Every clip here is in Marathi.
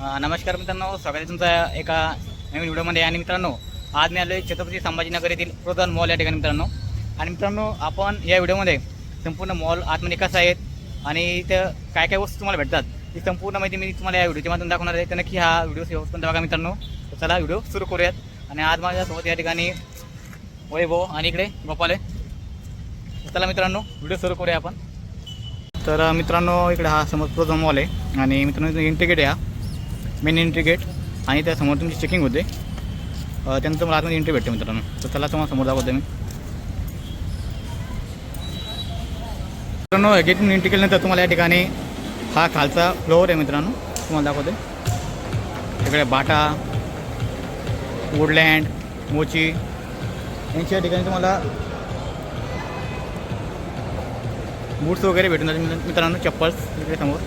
नमस्कार मित्रांनो स्वागत आहे तुमचं एका नवीन व्हिडिओमध्ये. आणि मित्रांनो आज मी आलो आहे छत्रपती संभाजीनगर येथील प्रधान मॉल या ठिकाणी मित्रांनो. आणि मित्रांनो आपण या व्हिडिओमध्ये संपूर्ण मॉल आतमध्ये कसं आहेत. आणि इथं काय काय वस्तू तुम्हाला भेटतात ही संपूर्ण माहिती मी तुम्हाला या व्हिडिओच्या माध्यमातून दाखवणार आहे. तर नक्की हा व्हिडिओ शेवटपर्यंत बघा मित्रांनो? तर चला व्हिडिओ सुरू करूयात. आणि आज माझ्यासोबत या ठिकाणी वैभव आणि इकडे गोपाल आहे. चला मित्रांनो व्हिडिओ सुरू करूया आपण. तर मित्रांनो इकडे हा समोर प्रोझोन मॉल आहे. आणि मित्रांनो एंट्री आहे हा. मेन एंट्री गेट आणि त्यासमोर तुमची चेकिंग होते. त्यानंतर मला आतमध्ये एंट्री भेटते मित्रांनो. तर त्याला तुम्हाला समोर दाखवते मी. मित्रांनो गेटून एंट्री केल्यानंतर तुम्हाला या ठिकाणी हा खालचा फ्लोअर आहे मित्रांनो. तुम्हाला दाखवते. तिकडे बाटा वुडलँड मोची. यांच्या ठिकाणी तुम्हाला बूट्स वगैरे भेटून जाते मित्रांनो चप्पल्स इकडे समोर.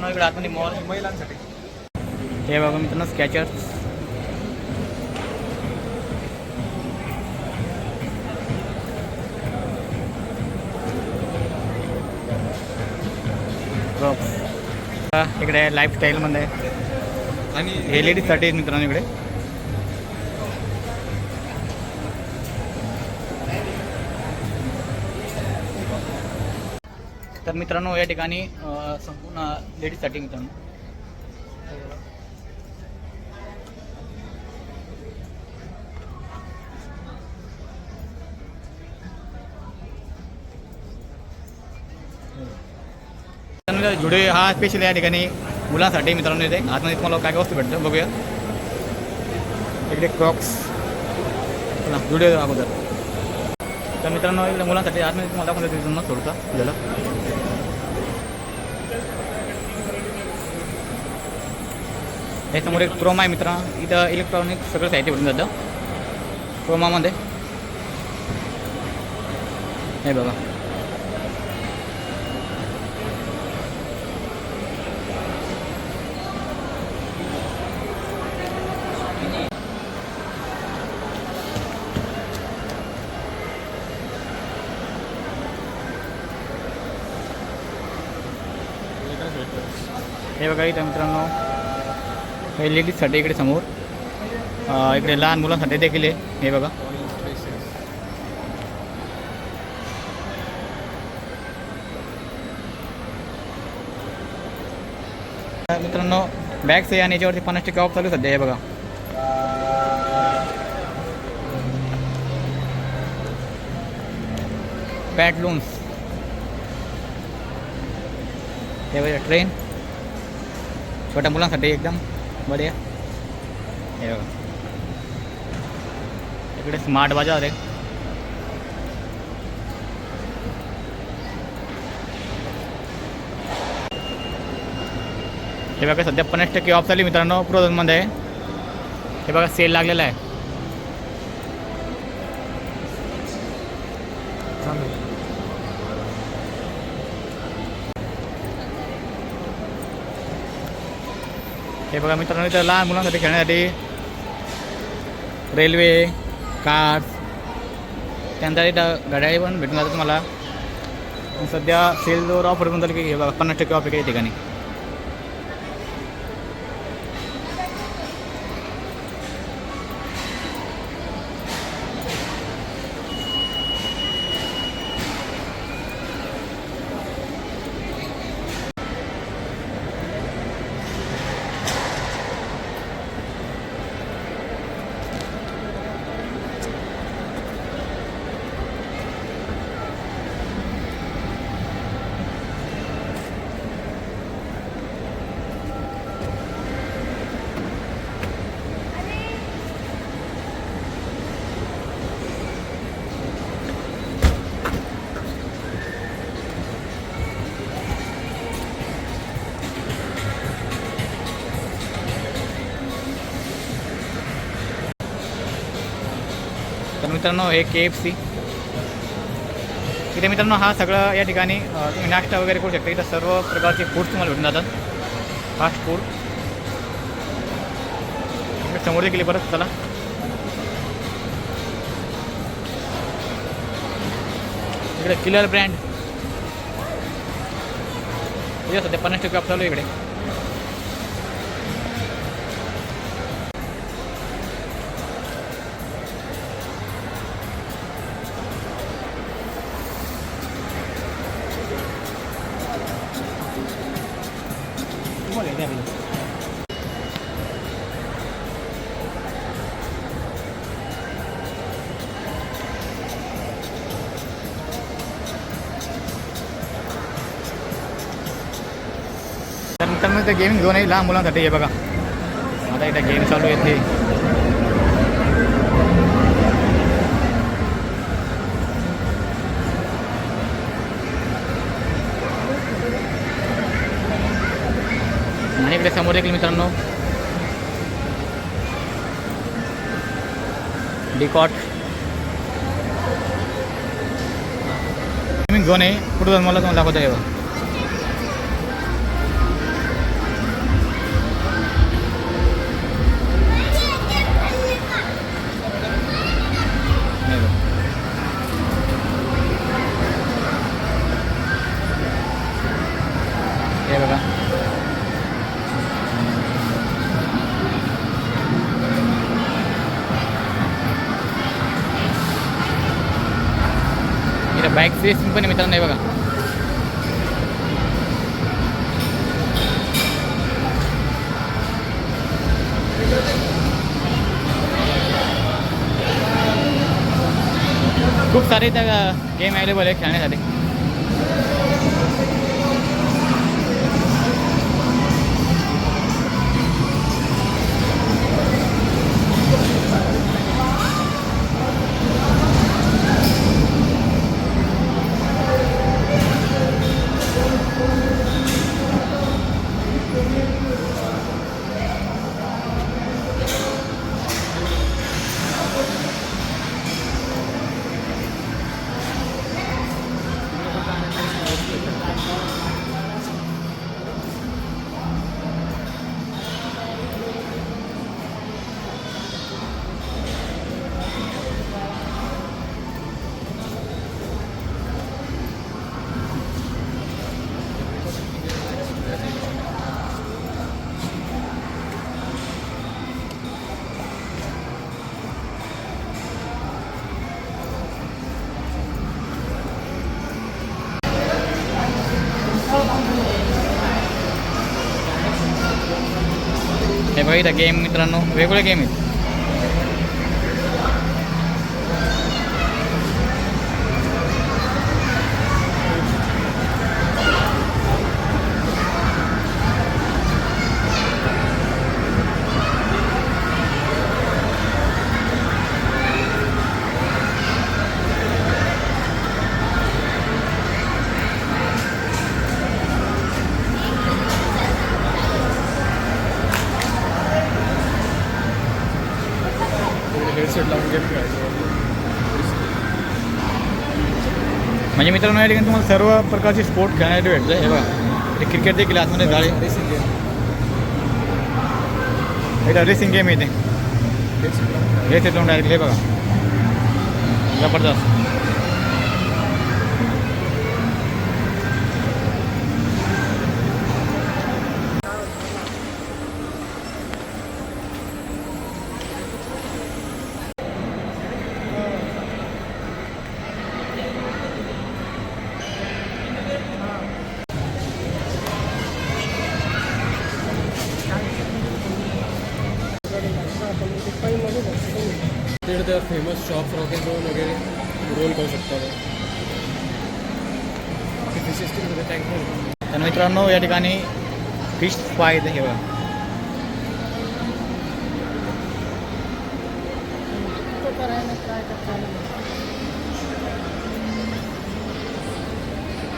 मित्रांनो इकडे आतमध्ये मॉल. महिलांसाठी. हे बघा मित्रांनो स्कॅचर्स इकडे लाईफस्टाईलमध्ये आणि हे लेडीजसाठी आहेत मित्रांनो इकडे. तर मित्रांनो या ठिकाणी संपूर्ण लेडीजसाठी मित्रांनो. मित्रांनो, जुडे हा स्पेशल या ठिकाणी मुलांसाठी मित्रांनो इथे. आतमध्ये तुम्हाला काय काय वस्तू भेटतं बघूया. इकडे क्रॉक्स चला जुडे अगोदर. तर मित्रांनो इकडे मुलांसाठी आतमध्ये तुम्हाला दाखवून देतो मित्रांनो थोडंसं आपल्याला. यासमोर एक क्रोमा आहे मित्रांनो. इथं इलेक्ट्रॉनिक सगळं साहित्य भेटून जातं. क्रोमामध्ये. हे बघा. हे बघा इथं मित्रांनो. हे लेडीजसाठी इकडे समोर. इकडे लहान मुलांसाठी देखील आहे. हे बघा. मित्रांनो बॅग्स आहे आणि याच्यावरती पन्नास टक्के ऑफ चालू आहे सध्या हे बघा. पॅटलून्स हे बघा ट्रेन छोट्या मुलांसाठी एकदम. बढिया. हे बघा. इकडे स्मार्ट बाजार आहे. हे बघा सध्या पन्नास टक्के ऑफ झाली मित्रांनो प्रोझनमध्ये हे बघा सेल लागलेला आहे. हे बघा मित्रांनो इथं लहान मुलांसाठी खेळण्यासाठी रेल्वे कार्स त्यानंतर इथं घड्याळी पण भेटून जातं तुम्हाला. आणि सध्या सेलवर ऑफर पण झाली की हे बघा पन्नास टक्के ऑफ आहे काही ठिकाणी. तर मित्रांनो हे के एफ सी इथे मित्रांनो हा सगळं या ठिकाणी तुम्ही नाश्ता वगैरे करू शकता. इथं सर्व प्रकारचे फूड्स तुम्हाला भेटून जातात. फास्ट फूड इकडे समोर देखील परत चला. इकडे किलर ब्रँड सध्या पन्नास टक्के चालू आहे इकडे. मित्रांनो इथं गेमिंग झोन आहे लहान मुलांसाठी हे बघा. आता इथं गेम चालू आहे ते आणि इकडे समोर देखील मित्रांनो. डिकॉट गेमिंग झोन आहे कुठं मला तुम्हाला दाखवता येईल? नाही इथं पण आहे मित्रांनो बघा. खूप सारे त्या गेम अवेलेबल आहे खेळण्यासाठी. हे गेम मित्रांनो वेगवेगळे गेम आहेत. म्हणजे मित्रांनो या ठिकाणी तुम्हाला सर्व प्रकारचे स्पोर्ट खेळण्यासाठी भेटतं. हे बघा. ते क्रिकेट देखील आतमध्ये गाडी रेसिंग गेम इथं रेसिंग गेम येते हेडसेट लावून हे ते डायरेक्ट हे बघा. जबरदस्त. तिकडे फेमस शॉप रॉकेट रोल वगैरे रोल करू शकतो तर मित्रांनो या ठिकाणी फिश फ्राय इथे हे बघा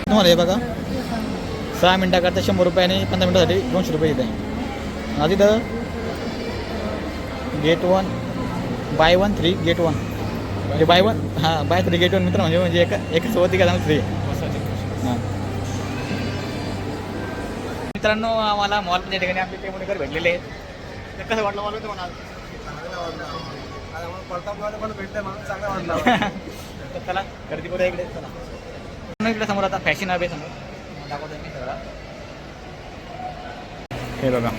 तुम्हाला हे बघा. सहा मिनटाकरता शंभर रुपये आणि पंधरा मिनटासाठी दोनशे रुपये येते आधी तर get one buy one three get one म्हणजे बाय वन हां बाय थ्री गेट वन मित्र म्हणजे म्हणजे एका एका सोबत एका फ्री हां. मित्रांनो आम्हाला मॉलमध्ये ठिकाणी आमचे ते मुलं घर भेटलेले आहेत. तर कसं वाटलं मला तुम्हाला? प्रतापवाले पण भेटले म्हणून चांगला वाटला. तर चला गर्दी करूया इकडे. चला. इकडे समोर आता फॅशन आहे समोर. दाखवतो मी सगळा. हे बघा.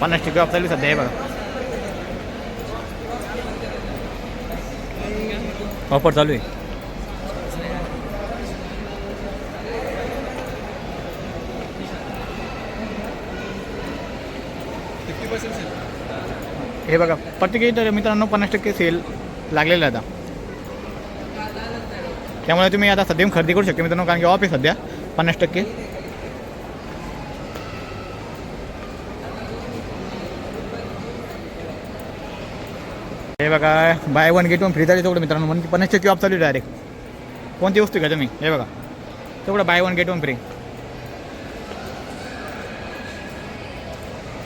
पन्नास टक्के ऑफ चालू आहे सध्या हे बघा. ऑफर चालू आहे. हे बघा प्रत्येकी तर मित्रांनो पन्नास टक्के सेल लागलेला आहे आता. त्यामुळे तुम्ही आता सध्या खरेदी करू शकता मित्रांनो कारण की ऑफ आहे सध्या पन्नास टक्के. हे बघा buy one get one free झाली तेवढं मित्रांनो. म्हणजे पन्नास टक्के ऑफ चालू आहे डायरेक्ट कोणती वस्तू घ्या तुम्ही? हे बघा. तेवढं buy one get one free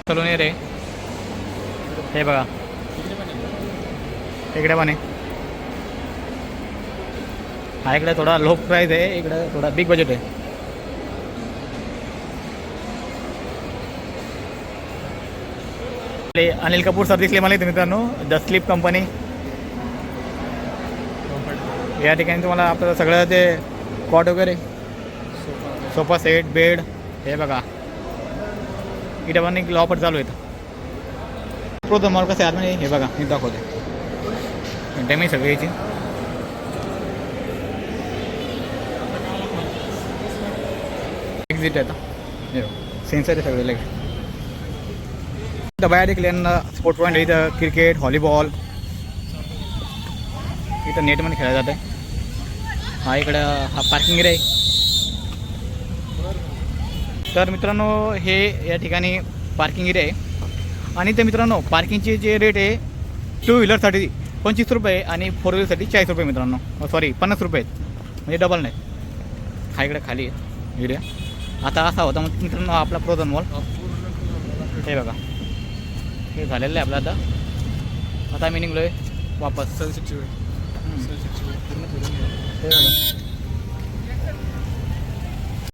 चलून ये रे. हे बघा. इकडे पण आहे. हा इकडे थोडा लो प्राईज आहे. इकडे थोडा बिग बजेट आहे. अनिल कपूर सर दिसले मला इथे मित्रांनो द स्लीप कंपनी या ठिकाणी तुम्हाला आपलं सगळं ते कॉट वगैरे सोफा सेट बेड हे बघा. इथे पण एक लॉपर चालू आहेत. प्रो मॉल कसं आहे म्हणजे हे बघा मी दाखवते. डॅमेज सगळी याची एक्झिट आहे आता. हे सेन्सर आहे सगळे लगेच. बाहेर एक लेन स्पोर्ट पॉईंट आहे इथं क्रिकेट व्हॉलीबॉल इथं नेटमध्ये खेळायला जातं हा। इकडं हा पार्किंग एरिया आहे तर मित्रांनो हे या ठिकाणी पार्किंग एरिया आहे आणि ते मित्रांनो पार्किंगचे जे रेट आहे टू व्हीलरसाठी पंचवीस रुपये आणि फोर व्हीलरसाठी चाळीस रुपये मित्रांनो. सॉरी पन्नास रुपये आहेत. म्हणजे डबल नाही. हा इकडे खाली आहे. एरिया आता असा होता मग मित्रांनो आपला प्रोझन मॉल हे बघा. हे झालेलं आहे आपलं आता. आता मी निघलो आहे वापस. हम्म. सनसेटची वेळ पूर्ण फिरून हे बघा